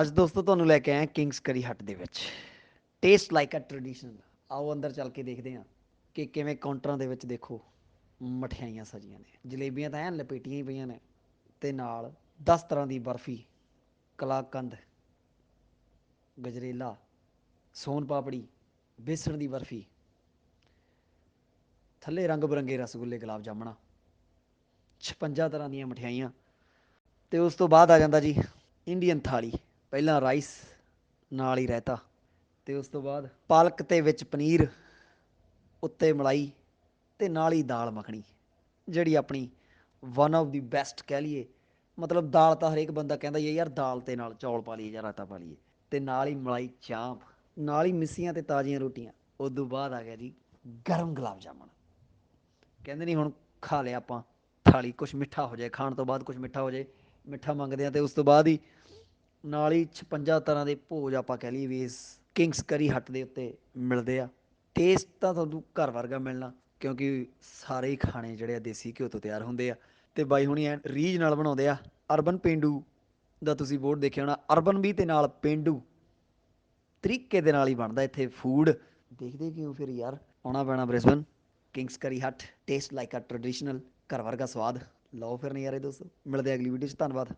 ਅੱਜ ਦੋਸਤੋ ਤੁਹਾਨੂੰ ਲੈ ਕੇ ਆਏ ਕਿੰਗਸ ਕਰੀ ਹੱਟ ਦੇ ਵਿੱਚ। ਟੇਸਟ ਲਾਈਕ ਅ ਟ੍ਰੈਡੀਸ਼ਨਲ ਆਓ ਅੰਦਰ ਚੱਲ ਕੇ ਦੇਖਦੇ ਹਾਂ ਕਿ ਕਿਵੇਂ ਕਾਊਂਟਰਾਂ ਦੇ ਵਿੱਚ ਦੇਖੋ ਮਠਿਆਈਆਂ ਸਜੀਆਂ ਨੇ। ਜਲੇਬੀਆਂ ਤਾਂ ਐਨ ਲਪੇਟੀਆਂ ਹੀ ਪਈਆਂ ਨੇ ਤੇ ਨਾਲ 10 ਤਰ੍ਹਾਂ ਦੀ ਬਰਫੀ, ਕਲਾਕੰਦ, ਗਜਰੇਲਾ, ਸੋਨ ਪਾਪੜੀ, ਬੇਸਣ ਦੀ ਬਰਫੀ, ਥੱਲੇ ਰੰਗ ਬਰੰਗੇ ਰਸਗੁੱਲੇ, ਗੁਲਾਬ ਜਾਮਣਾ 56 ਤਰ੍ਹਾਂ ਦੀਆਂ ਮਠਿਆਈਆਂ ਤੇ ਉਸ ਤੋਂ ਬਾਅਦ ਆ ਜਾਂਦਾ ਜੀ ਇੰਡੀਅਨ ਥਾਲੀ। ਪਹਿਲਾਂ ਰਾਈਸ ਨਾਲ ਹੀ ਰਾਇਤਾ ਤੇ ਉਸ ਤੋਂ ਬਾਅਦ ਪਾਲਕ ਤੇ ਵਿੱਚ ਪਨੀਰ, ਉੱਤੇ ਮਲਾਈ ਤੇ ਨਾਲ ਹੀ ਦਾਲ ਮੱਖਣੀ, ਜਿਹੜੀ ਆਪਣੀ ਵਨ ਆਫ ਦੀ ਬੈਸਟ ਕਹਿ ਲਈਏ। ਮਤਲਬ ਦਾਲ ਤਾਂ ਹਰੇਕ ਬੰਦਾ ਕਹਿੰਦਾ ਹੀ ਹੈ, ਯਾਰ ਦਾਲ ਤੇ ਨਾਲ ਚੌਲ ਪਾ ਲਈਏ ਜਾਂ ਰਾਇਤਾ ਪਾ ਲਈਏ। ਤੇ ਨਾਲ ਹੀ ਮਲਾਈ, ਚਾਂਪ, ਨਾਲ ਹੀ ਮਿੱਸੀਆਂ ਤੇ ਤਾਜ਼ੀਆਂ ਰੋਟੀਆਂ। ਉਸ ਤੋਂ ਬਾਅਦ ਆ ਗਿਆ ਜੀ ਗਰਮ ਗੁਲਾਬ ਜਾਮਣ। ਕਹਿੰਦੇ ਨਹੀਂ ਹੁਣ ਖਾ ਲਿਆ ਆਪਾਂ, ਥਾਲੀ ਕੁਝ ਮਿੱਠਾ ਹੋ ਜਾਏ, ਖਾਣ ਤੋਂ ਬਾਅਦ ਕੁਝ ਮਿੱਠਾ ਹੋ ਜਾਏ, ਮਿੱਠਾ ਮੰਗਦੇ ਆ ਤੇ ਉਸ ਤੋਂ ਬਾਅਦ ਹੀ ਨਾਲ ਹੀ 56 ਤਰ੍ਹਾਂ ਦੇ ਭੋਜ ਆਪਾਂ ਕਹਿ ਲਈਏ ਵੀ ਇਸ ਕਿੰਗਸ ਕਰੀ ਹੱਟ ਦੇ ਉੱਤੇ ਮਿਲਦੇ ਆ। ਟੇਸਟ ਤਾਂ ਤੁਹਾਨੂੰ ਘਰ ਵਰਗਾ ਮਿਲਣਾ, ਕਿਉਂਕਿ ਸਾਰੇ ਹੀ ਖਾਣੇ ਜਿਹੜੇ ਆ ਦੇਸੀ ਘਿਓ ਤੋਂ ਤਿਆਰ ਹੁੰਦੇ ਆ। ਤੇ ਬਾਈ ਹੁਣੀ ਐਨ ਰੀਜ ਨਾਲ ਬਣਾਉਂਦੇ ਆ ਅਰਬਨ ਪੇਂਡੂ ਦਾ ਤੁਸੀਂ ਬੋਰਡ ਦੇਖਿਆ ਹੋਣਾ, ਅਰਬਨ ਵੀ ਤੇ ਨਾਲ ਪੇਂਡੂ ਤਰੀਕੇ ਦੇ ਨਾਲ ਹੀ ਬਣਦਾ ਇੱਥੇ ਫੂਡ ਦੇਖਦੇ ਕਿਉਂ ਫਿਰ ਯਾਰ, ਆਉਣਾ ਪੈਣਾ Brisbane, Kings Curry Hut taste like a traditional ਘਰ ਵਰਗਾ ਸਵਾਦ। ਲਓ ਫਿਰ ਨਜ਼ਾਰੇ ਦੋਸਤੋ, ਮਿਲਦੇ ਅਗਲੀ ਵੀਡੀਓ 'ਚ, ਧੰਨਵਾਦ।